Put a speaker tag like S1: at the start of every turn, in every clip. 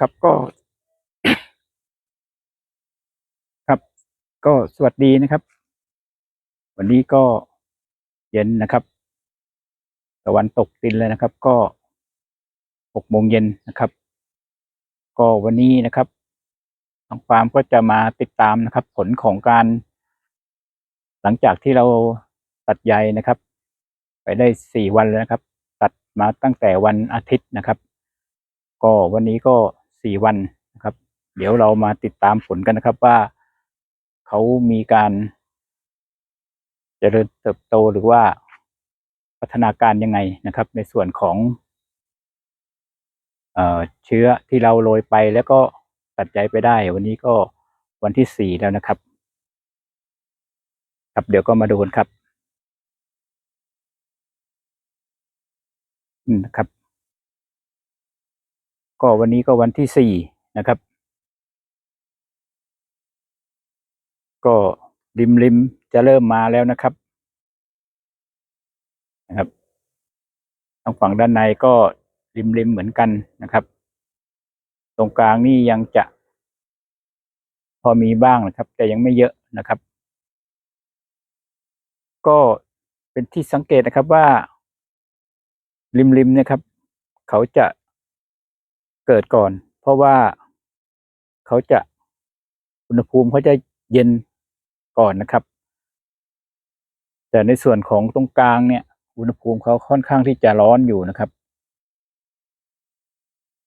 S1: ครับก็ ครับ ก็สวัสดีนะครับ วันนี้ก็เย็นนะครับตะวันตกดินเลยนะครับ ก็หกโมงเย็นนะครับ ก็วันนี้นะครับทางฟาร์มก็จะมาติดตามนะครับ ผลของการ หลังจากที่เราตัดใยนะครับ ไปได้สี่วันแล้วนะครับ ตัดมาตั้งแต่วันอาทิตย์นะครับ ก็วันนี้ก็สี่วันนะครับ เดี๋ยวเรามาติดตามผลกันนะครับว่าเขามีการเจริญเติบโตหรือว่าพัฒนาการยังไงนะครับ ในส่วนของเออเชื้อที่เราโรยไปแล้วก็ตัดใจไปได้ วันนี้ก็วันที่สี่แล้วนะครับ ครับเดี๋ยวก็มาดูกันครับอืมนะครับ ก็วันนี้ก็วันที่สี่นะครับ ก็ริมริมจะเริ่มมาแล้วนะครับนะครับทางฝั่งด้านในก็ริมริมเหมือนกันนะครับ ตรงกลางนี่ยังจะ พอมีบ้างนะครับ แต่ยังไม่เยอะนะครับ ก็เป็นที่สังเกตนะครับว่าริมริมนี่ยครับ เขาจะ เกิดก่อน เพราะว่าเขาจะอุณหภูมิเขาจะเย็นก่อนนะครับ แต่ในส่วนของตรงกลางเนี่ย อุณหภูมิเขาค่อนข้างที่จะร้อนอยู่นะครับ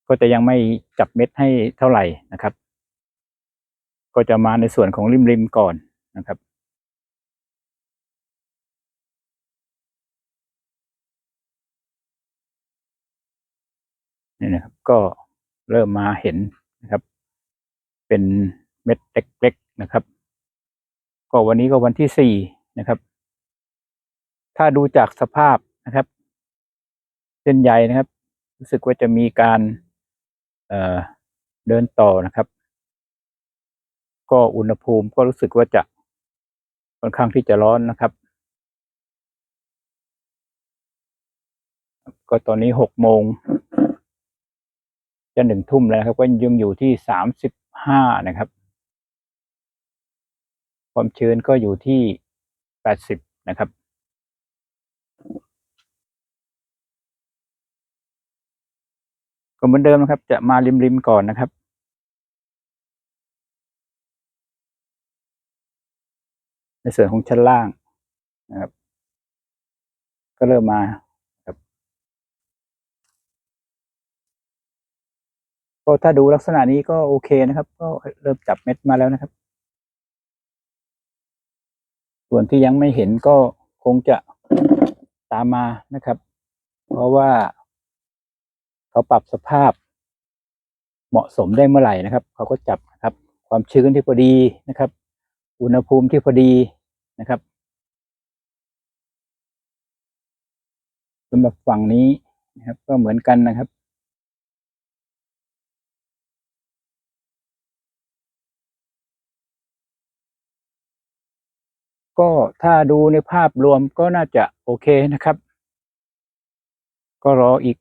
S1: ก็จะยังไม่จับเม็ดให้เท่าไหร่นะครับ ก็จะมาในส่วนของริมริมๆก่อนนะครับนี่นะครับก็ เริ่มมาเห็นนะครับ เป็นเม็ดเล็กๆนะครับ ก็วันนี้ก็วันที่สี่นะครับ ถ้าดูจากสภาพนะครับเส้นใยนะครับ รู้สึกว่าจะมีการเเดินต่อนะครับ ก็อุณหภูมิก็รู้สึกว่าจะค่อนข้างที่จะร้อนนะครับ ก็ตอนนี้หกโมง จะหนึ่งทุ่มแล้วนะครับ ก็ยังอยู่ที่สามสิบห้านะครับ ความชื้นก็อยู่ที่แปดสิบนะครับ ก็เหมือนเดิมนะครับ จะมาริมๆก่อนนะครับในส่วนของชั้นล่างนะครับ ก็เริ่มมาครับ ก็ถ้าดูลักษณะนี้ก็โอเคนะครับ ก็เริ่มจับเม็ดมาแล้วนะครับ ส่วนที่ยังไม่เห็นก็คงจะตามมานะครับ เพราะว่าเขาปรับสภาพเหมาะสมได้เมื่อไหร่นะครับ เขาก็จับนะครับ ความชื้นที่พอดีนะครับ อุณหภูมิที่พอดีนะครับสำหรับฝั่งนี้นะครับ ก็เหมือนกันนะครับ ก็ถ้าดูในภาพรวมก็น่าจะโอเคนะครับ ก็รออีก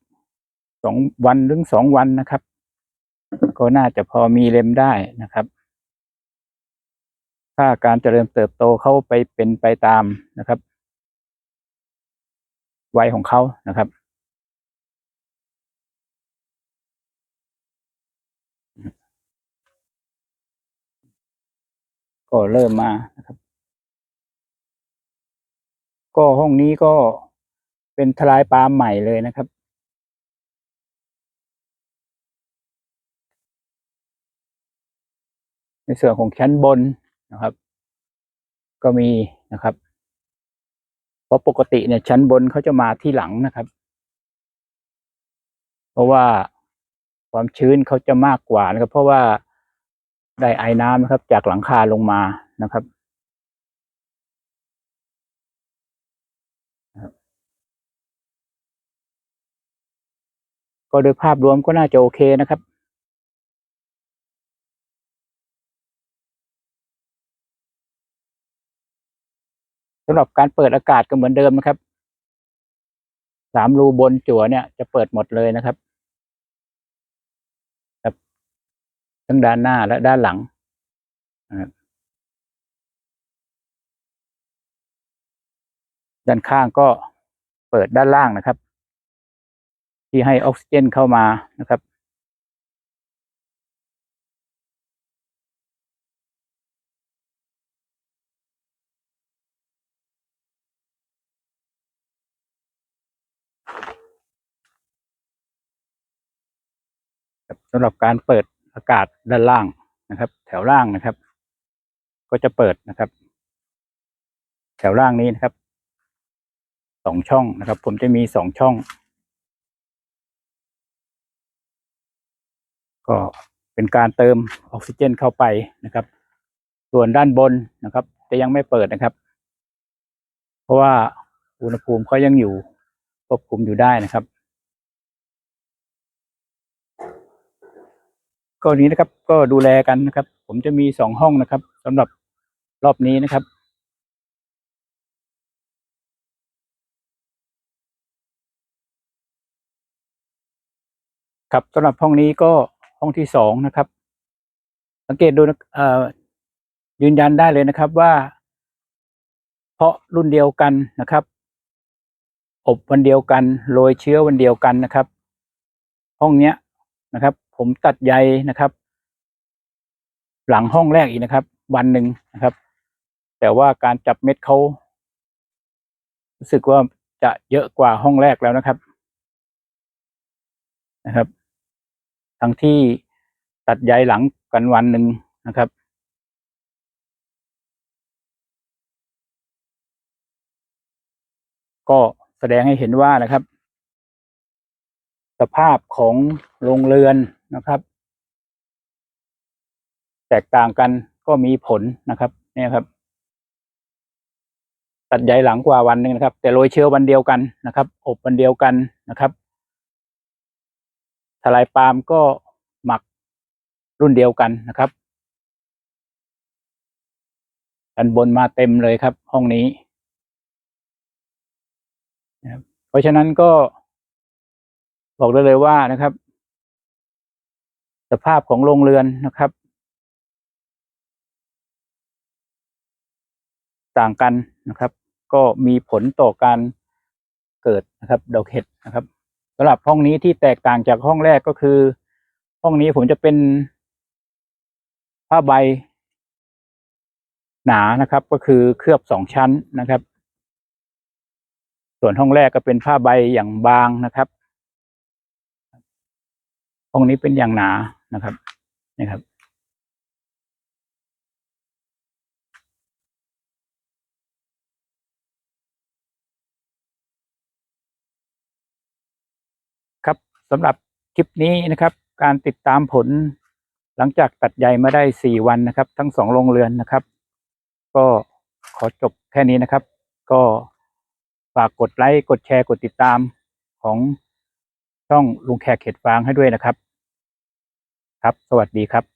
S1: สองวันถึงสองวันนะครับ ก็น่าจะพอมีเล็มได้นะครับ ถ้าการเจริญเติบโตเข้าไปเป็นไปตามนะครับวัยของเขานะครับก็เริ่มมานะครับ ก็ห้องนี้ก็เป็นทลายปาล์มใหม่เลยนะครับ ในส่วนของชั้นบนนะครับ ก็มีนะครับ เพราะปกติเนี่ยชั้นบนเขาจะมาที่หลังนะครับ เพราะว่าความชื้นเขาจะมากกว่านะครับ เพราะว่าได้ไอ้น้ำนะครับ จากหลังคาลงมานะครับ ก็โดยภาพรวมก็น่าจะโอเคนะครับสำหรับการเปิดอากาศก็เหมือนเดิมนะครับ สามรูบนจั่วเนี่ยจะเปิดหมดเลยนะครับทั้งด้านหน้าและด้านหลังด้านข้างก็เปิดด้านล่างนะครับ ที่ให้ออกซิเจนเข้ามานะครับ สำหรับการเปิดอากาศด้านล่างนะครับ แถวล่างนะครับ ก็จะเปิดนะครับ แถวล่างนี้นะครับสองช่องนะครับ ผมจะมีสองช่อง ก็เป็นการเติมออกซิเจนเข้าไปนะครับ ส่วนด้านบนนะครับจะยังไม่เปิดนะครับ เพราะว่าอุณหภูมิเขายังอยู่ควบคุมอยู่ได้นะครับ ก็นี้นะครับก็ดูแลกันนะครับ ผมจะมีสองห้องนะครับสำหรับรอบนี้นะครับครับสำหรับห้องนี้ก็ ห้องที่สองนะครับ สังเกตดูนะเอ่อยืนยันได้เลยนะครับว่า เพราะรุ่นเดียวกันนะครับ อบวันเดียวกันโรยเชื้อวันเดียวกันนะครับ ห้องเนี้ยนะครับ ผมตัดใยนะครับ หลังห้องแรกอีกนะครับ วันหนึ่งนะครับ แต่ว่าการจับเม็ดเขารู้สึกว่าจะเยอะกว่าห้องแรกแล้วนะครับนะครับ ทั้งที่ตัดใยหลังกันวันหนึ่งนะครับก็แสดงให้เห็นว่านะครับ สภาพของโรงเรือนนะครับ แตกต่างกันก็มีผลนะครับ เนี่ยครับ ตัดใยหลังกว่าวันหนึ่งนะครับ แต่โรยเชื้อวันเดียวกันนะครับ อบวันเดียวกันนะครับ ทลายปาล์มก็หมักรุ่นเดียวกันนะครับอันบนมาเต็มเลยครับ ห้องนี้นะเพราะฉะนั้นก็บอกได้เลยว่านะครับ สภาพของโรงเรือนนะครับ ต่างกันนะครับ ก็มีผลต่อการเกิดนะครับดอกเห็ดนะครับ สำหรับห้องนี้ที่แตกต่างจากห้องแรกก็คือ ห้องนี้ผมจะเป็นผ้าใบ หนานะครับ ก็คือเคลือบสองชั้นนะครับ ส่วนห้องแรกก็เป็นผ้าใบอย่างบางนะครับ ห้องนี้เป็นอย่างหนานะครับนะครับครับ สำหรับคลิปนี้นะครับ การติดตามผล หลังจากตัดใยมาได้สี่วันนะครับ ทั้งสองโรงเรือนนะครับ ก็ขอจบแค่นี้นะครับ ก็ฝากกดไลค์กดแชร์กดติดตามของช่องลุงแขกเขตฟางให้ด้วยนะครับ ครับ สวัสดีครับ